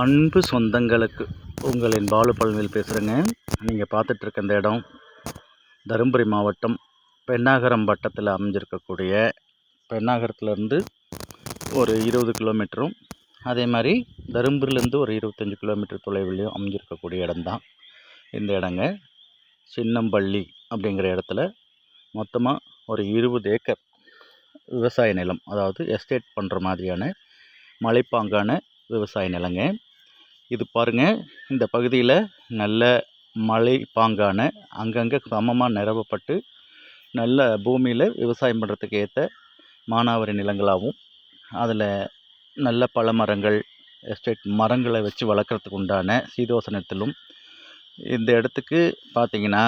அன்பு சொந்தங்களுக்கு உங்களின் பாலு பழனியில் பேசுகிறேங்க நீங்கள் பார்த்துட்ருக்க இந்த இடம் தருமபுரி மாவட்டம் பெண்ணாகரம் வட்டத்தில் அமைஞ்சிருக்கக்கூடிய பெண்ணாகரத்துலேருந்து ஒரு இருபது கிலோமீட்டரும் அதே மாதிரி தருமபுரிலேருந்து ஒரு இருபத்தஞ்சி கிலோமீட்டர் தொலைவிலையும் அமைஞ்சிருக்கக்கூடிய இடம்தான் இந்த இடங்க. சின்னம்பள்ளி அப்படிங்கிற இடத்துல மொத்தமாக ஒரு இருபது ஏக்கர் விவசாய நிலம் அதாவது எஸ்டேட் பண்ணுற மாதிரியான மலைப்பாங்கான விவசாய நிலங்க. இது பாருங்கள் இந்த பகுதியில் நல்ல மலை பாங்கான அங்கங்கே சமமாக நிரவப்பட்டு நல்ல பூமியில் விவசாயம் பண்ணுறதுக்கு ஏற்ற மானாவரி நிலங்களாகவும் அதில் நல்ல பல மரங்கள் எஸ்டேட் மரங்களை வச்சு வளர்க்குறதுக்கு உண்டான சீதோசனத்திலும் இந்த இடத்துக்கு பார்த்தீங்கன்னா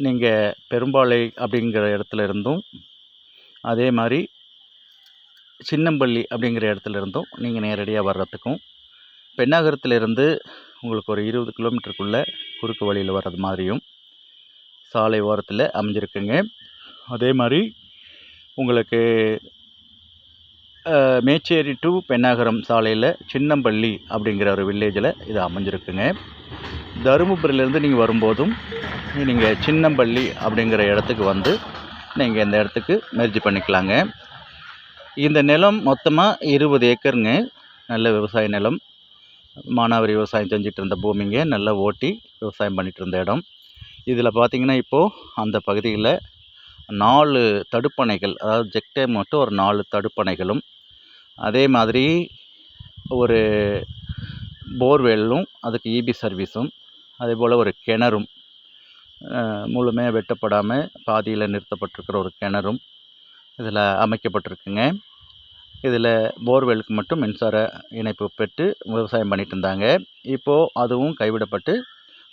நீங்கள் பெரும்பாலை அப்படிங்கிற இடத்துல இருந்தும் அதே மாதிரி சின்னம்பள்ளி அப்படிங்கிற இடத்துல இருந்தும் நீங்கள் நேரடியாக வர்றதுக்கும் பெண்ணாகரத்துலேருந்து உங்களுக்கு ஒரு இருபது கிலோமீட்டருக்குள்ளே குறுக்கு வழியில் வர்றது மாதிரியும் சாலை ஓரத்தில் அமைஞ்சிருக்குங்க. அதே மாதிரி உங்களுக்கு மேச்சேரி டு பெண்ணாகரம் சாலையில் சின்னம்பள்ளி அப்படிங்கிற ஒரு வில்லேஜில் இது அமைஞ்சிருக்குங்க. தருமபுரியிலேருந்து நீங்கள் வரும்போதும் நீங்கள் சின்னம்பள்ளி அப்படிங்கிற இடத்துக்கு வந்து நீங்கள் இந்த இடத்துக்கு மெர்ஜி பண்ணிக்கலாங்க. இந்த நிலம் மொத்தமாக இருபது ஏக்கருங்க. நல்ல விவசாய நிலம். மானாவாரி விவசாயம் செஞ்சுட்டு இருந்த பூமிங்க நல்லா ஓட்டி விவசாயம் பண்ணிகிட்டு இருந்த இடம். இதில் பார்த்தீங்கன்னா இப்போது அந்த பகுதியில் நாலு தடுப்பணைகள் அதாவது செக் மட்டும் ஒரு நாலு தடுப்பணைகளும் அதே மாதிரி ஒரு போர்வெல்லும் அதுக்கு இபி சர்வீஸும் அதே போல் ஒரு கிணறும் முழுமையாக வெட்டப்படாமல் பாதியில் நிறுத்தப்பட்டிருக்கிற ஒரு கிணறும் இதில் அமைக்கப்பட்டிருக்குங்க. இதில் போர்வெலுக்கு மட்டும் மின்சார இணைப்பு பெற்று விவசாயம் பண்ணிட்டு இருந்தாங்க. இப்போது அதுவும் கைவிடப்பட்டு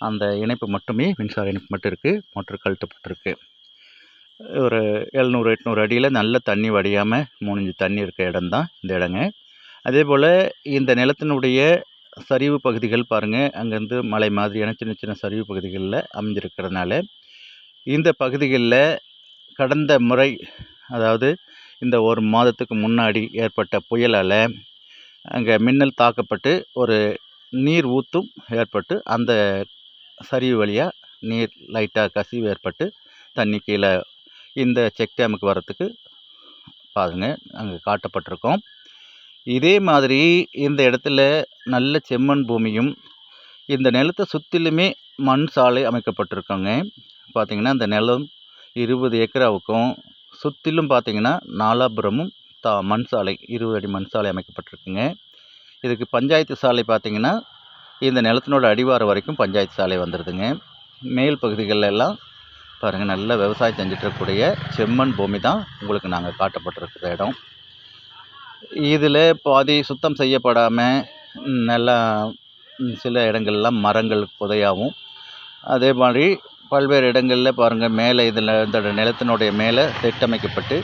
அந்த இணைப்பு மட்டுமே மின்சார இணைப்பு மட்டும் இருக்குது மோட்டர் கழட்டப்பட்டிருக்கு ஒரு எழுநூறு எட்நூறு அடியில் நல்ல தண்ணி வடியாமல் மூணு தண்ணி இருக்க இடம்தான் இந்த இடங்க. அதே போல் இந்த நிலத்தினுடைய சரிவு பகுதிகள் பாருங்கள் அங்கேருந்து மலை மாதிரியான சின்ன சின்ன சரிவு பகுதிகளில் அமைஞ்சிருக்கிறதுனால இந்த பகுதிகளில் கடந்த முறை அதாவது இந்த ஒரு மாதத்துக்கு முன்னாடி ஏற்பட்ட புயலால் அங்கே மின்னல் தாக்கப்பட்டு ஒரு நீர் ஊற்றும் ஏற்பட்டு அந்த சரிவு வழியாக நீர் லைட்டாக கசிவு ஏற்பட்டு தண்ணி கீழே இந்த செக் டேமுக்கு வரத்துக்கு பாருங்க அங்கே காட்டப்பட்டிருக்கோம். இதே மாதிரி இந்த இடத்துல நல்ல செம்மண் பூமியும் இந்த நிலத்தை சுற்றிலுமே மண் சாலை அமைக்கப்பட்டிருக்கோங்க. பார்த்தீங்கன்னா இந்த நிலம் இருபது ஏக்கராவுக்கும் சுற்றிலும் பார்த்தீங்கன்னா நாலாபுரமும் தா மண் சாலை இருபது அடி மண் சாலை அமைக்கப்பட்டிருக்குங்க. இதுக்கு பஞ்சாயத்து சாலை பார்த்தீங்கன்னா இந்த நிலத்தினோட அடிவாரம் வரைக்கும் பஞ்சாயத்து சாலை வந்துடுதுங்க மேல் பகுதிகளில் எல்லாம் பாருங்கள் நல்ல விவசாயம் செஞ்சுட்டு இருக்கக்கூடிய செம்மண் பூமி தான் உங்களுக்கு நாங்கள் காட்டப்பட்டிருக்கிற இடம். இதில் பாதி சுத்தம் செய்யப்படாமல் நல்லா சில இடங்கள்லாம் மரங்கள் புதையாகவும் அதே மாதிரி பல்வேறு இடங்களில் பாருங்கள் மேலே இதில் இந்த நிலத்தினுடைய மேலே செட் அமைக்கப்பட்டு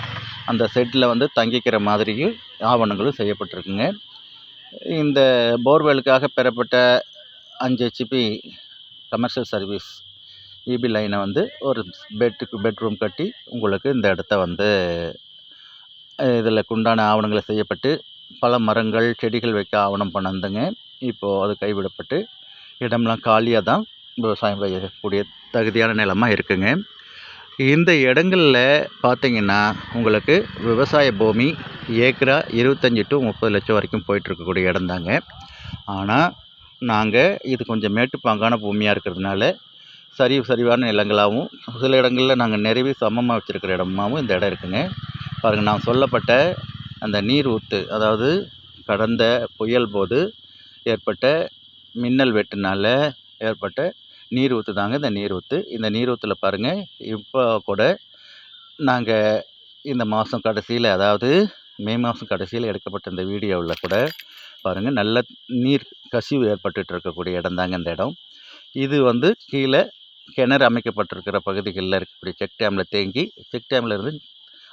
அந்த செட்டில் வந்து தங்கிக்கிற மாதிரியும் ஆவணங்களும் செய்யப்பட்டிருக்குங்க. இந்த போர்வெலுக்காக பெறப்பட்ட அஞ்சு ஹெச்பி கமர்ஷியல் சர்வீஸ் இபி லைனை வந்து ஒரு பெட்டுக்கு பெட்ரூம் கட்டி உங்களுக்கு இந்த இடத்த வந்து இதில் குண்டான ஆவணங்களை செய்யப்பட்டு பல மரங்கள் செடிகள் வைக்க ஆவணம் பண்ணந்துங்க. இப்போது அது கைவிடப்பட்டு இடம்லாம் காலியாக தான் விவசாயம் செய்யக்கூடிய தகுதியான நிலமாக இருக்குங்க. இந்த இடங்களில் பார்த்தீங்கன்னா உங்களுக்கு விவசாய பூமி ஏக்கரா இருபத்தஞ்சி டு முப்பது லட்சம் வரைக்கும் போயிட்டுருக்கக்கூடிய இடம்தாங்க. ஆனால் நாங்கள் இது கொஞ்சம் மேட்டுப்பாங்கான பூமியாக இருக்கிறதுனால சரி சரிவான நிலங்களாகவும் சில இடங்களில் நாங்கள் நிறைவே சமமாக வச்சுருக்கிற இடமாகவும் இந்த இடம் இருக்குங்க. பாருங்கள் நான் சொல்லப்பட்ட அந்த நீர் ஊற்று அதாவது கடந்த புயல் போது ஏற்பட்ட மின்னல் வெட்டுனால ஏற்பட்ட நீர் ஊற்று தாங்க இந்த நீர் ஊற்று இந்த நீர் ஊற்றுல பாருங்கள் இப்போ கூட நாங்கள் இந்த மாதம் கடைசியில் அதாவது மே மாதம் கடைசியில் எடுக்கப்பட்ட இந்த வீடியோவில் கூட பாருங்கள் நல்ல நீர் கசிவு ஏற்பட்டுட்டு இருக்கக்கூடிய இடம் தாங்க இந்த இடம். இது வந்து கீழே கிணறு அமைக்கப்பட்டிருக்கிற பகுதிகளில் இருக்கக்கூடிய செக் டேமில் தேங்கி செக் டேமில் இருந்து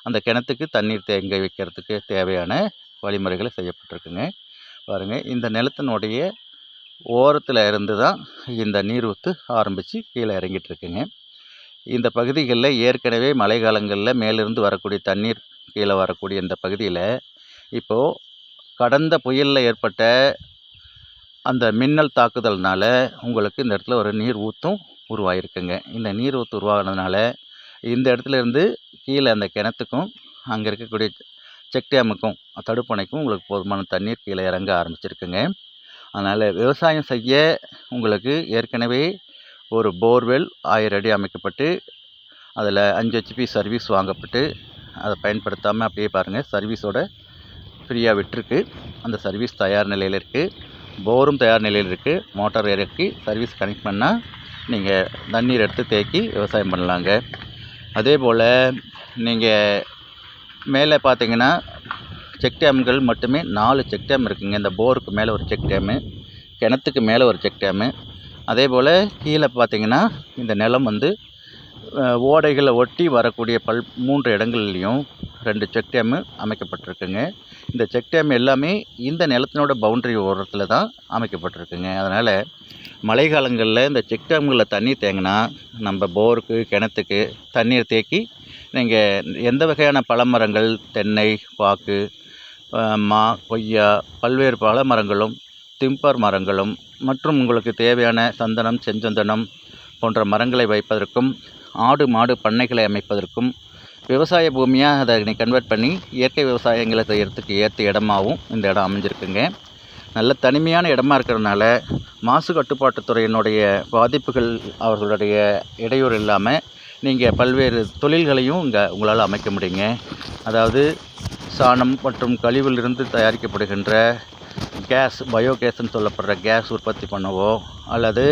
அந்த கிணத்துக்கு தண்ணீர் தேங்க வைக்கிறதுக்கு தேவையான வழிமுறைகளை செய்யப்பட்டிருக்குங்க. பாருங்கள் இந்த நிலத்தினுடைய ஓரத்தில் இருந்து தான் இந்த நீர் ஊற்று ஆரம்பித்து கீழே இறங்கிட்டு இருக்குங்க இந்த பகுதிகளில் ஏற்கனவே மழை காலங்களில் மேலிருந்து வரக்கூடிய தண்ணீர் கீழே வரக்கூடிய இந்த பகுதியில் இப்போது கடந்த புயலில் ஏற்பட்ட அந்த மின்னல் தாக்குதல்னால உங்களுக்கு இந்த இடத்துல ஒரு நீர் ஊற்றும் உருவாகிருக்குங்க இந்த நீர் ஊற்று உருவாகினதுனால இந்த இடத்துல இருந்து கீழே அந்த கிணத்துக்கும் அங்கே இருக்கக்கூடிய செக் டேமுக்கும் தடுப்பணைக்கும் உங்களுக்கு போதுமான தண்ணீர் கீழே இறங்க ஆரம்பிச்சிருக்குங்க. அதனால் விவசாயம் செய்ய உங்களுக்கு ஏற்கனவே ஒரு போர்வெல் ஆயிரம் அடி அமைக்கப்பட்டு அதில் அஞ்சு ஹெச்பி சர்வீஸ் வாங்கப்பட்டு அதை பயன்படுத்தாமல் அப்படியே பாருங்கள் சர்வீஸோட ஃப்ரீயாக விட்டுருக்கு. அந்த சர்வீஸ் தயார் நிலையில் இருக்குது போரும் தயார் நிலையில் இருக்குது மோட்டார் இறக்கி சர்வீஸ் கனெக்ட் பண்ணால் நீங்கள் தண்ணீர் எடுத்து தேக்கி விவசாயம் பண்ணலாங்க. அதே போல் நீங்கள் மேலே பார்த்தீங்கன்னா செக் டேம்கள் மட்டுமே நாலு செக் டேம் இருக்குதுங்க இந்த போருக்கு மேலே ஒரு செக் டேமு கிணத்துக்கு மேலே ஒரு செக் டேமு அதே போல் கீழே பார்த்தீங்கன்னா இந்த நிலம் வந்து ஓடைகளை ஒட்டி வரக்கூடிய பல் மூன்று இடங்கள்லையும் ரெண்டு செக் டேமு அமைக்கப்பட்டிருக்குங்க. இந்த செக் டேம் எல்லாமே இந்த நிலத்தினோட பவுண்டரி ஓரத்தில் தான் அமைக்கப்பட்டிருக்குங்க. அதனால் மழை காலங்களில் இந்த செக் டேம்களில் தண்ணி தேங்கினா நம்ம போருக்கு கிணத்துக்கு தண்ணீர் தேக்கி நீங்கள் எந்த வகையான பழமரங்கள் தென்னை பாக்கு மா கொய்யா பல்வேறு பழ மரங்களும் திம்பர் மரங்களும் மற்றும் உங்களுக்கு தேவையான சந்தனம் செஞ்சந்தனம் போன்ற மரங்களை வைப்பதற்கும் ஆடு மாடு பண்ணைகளை அமைப்பதற்கும் விவசாய பூமியாக அதை நீ கன்வெர்ட் பண்ணி இயற்கை விவசாயங்களை செய்கிறதுக்கு ஏற்ற இடமாவும் இந்த இடம் அமைஞ்சிருக்குங்க. நல்ல தனிமையான இடமா இருக்கிறதுனால மாசு கட்டுப்பாட்டுத்துறையினுடைய பாதிப்புகள் அவர்களுடைய இடையூறு இல்லாமல் நீங்கள் பல்வேறு தொழில்களையும் இங்கே உங்களால் அமைக்க முடியுங்க. அதாவது சாணம் மற்றும் கழிவிலிருந்து தயாரிக்கப்படுகின்ற கேஸ் பயோகேஸ்ன்னு சொல்லப்படுற கேஸ் உற்பத்தி பண்ணவோ அல்லது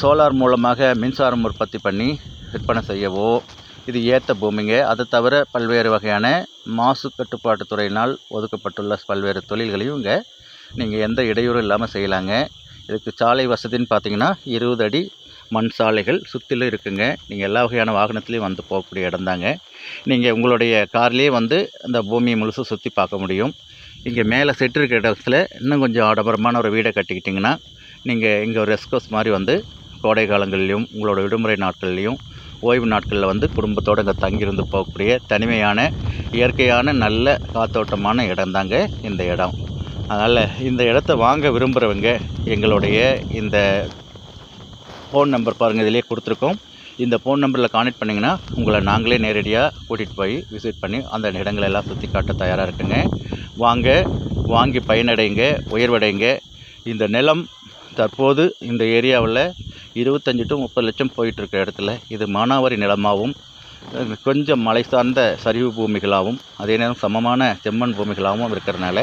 சோலார் மூலமாக மின்சாரம் உற்பத்தி பண்ணி விற்பனை செய்யவோ இது ஏற்ற பூமிங்க. அதை தவிர பல்வேறு வகையான மாசு கட்டுப்பாட்டு துறையினால் ஒதுக்கப்பட்டுள்ள பல்வேறு தொழில்களையும் இங்கே நீங்கள் எந்த இடையூறும் இல்லாமல் செய்யலாங்க. இதுக்கு சாலை வசதின்னு பார்த்தீங்கன்னா இருபது அடி மண் சாலைகள் சுற்றிலும் இருக்குங்க. நீங்கள் எல்லா வகையான வாகனத்துலேயும் வந்து போகக்கூடிய இடம்தாங்க. நீங்கள் உங்களுடைய கார்லேயே வந்து அந்த பூமியை முழுசும் சுற்றி பார்க்க முடியும். இங்கே மேலே செட்டு இருக்கிற இடத்துல இன்னும் கொஞ்சம் ஆடம்பரமான ஒரு வீடை கட்டிக்கிட்டிங்கன்னா நீங்கள் இங்கே ஒரு ரெஸ்கோஸ் மாதிரி வந்து கோடை காலங்கள்லையும் உங்களோட விடுமுறை நாட்கள்லையும் ஓய்வு நாட்களில் வந்து குடும்பத்தோடு இங்கே தங்கியிருந்து போகக்கூடிய தனிமையான இயற்கையான நல்ல காத்தோட்டமான இடம்தாங்க இந்த இடம். அதனால் இந்த இடத்த வாங்க விரும்புகிறவங்க எங்களுடைய இந்த ஃபோன் நம்பர் பாருங்கள் இதிலே கொடுத்துருக்கோம். இந்த ஃபோன் நம்பரில் கான்டெக்ட் பண்ணிங்கன்னா உங்களை நாங்களே நேரடியாக கூட்டிகிட்டு போய் விசிட் பண்ணி அந்த இடங்களை எல்லாம் சுற்றி காட்ட தயாராக இருக்குங்க. வாங்க வாங்கி பயனடைங்க உயர்வடைங்க. இந்த நிலம் தற்போது இந்த ஏரியாவில் இருபத்தஞ்சி டு முப்பது லட்சம் போயிட்டுருக்க இடத்துல இது மானாவாரி நிலமாகவும் கொஞ்சம் மலை சார்ந்த சரிவு பூமிகளாகவும் அதே நேரம் சமமான செம்மண் பூமிகளாகவும் இருக்கிறனால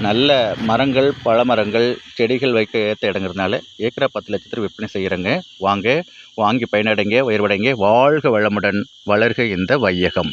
நல்ல மரங்கள் பழமரங்கள் செடிகள் வைக்க ஏற்ற இடங்கிறதுனால ஏக்கரா பத்து லட்சத்தில் விற்பனை செய்கிறேங்க வாங்க வாங்கி பயனடைங்க உயர்வடைங்க. வாழ்க வளமுடன் வளர்க இந்த வையகம்.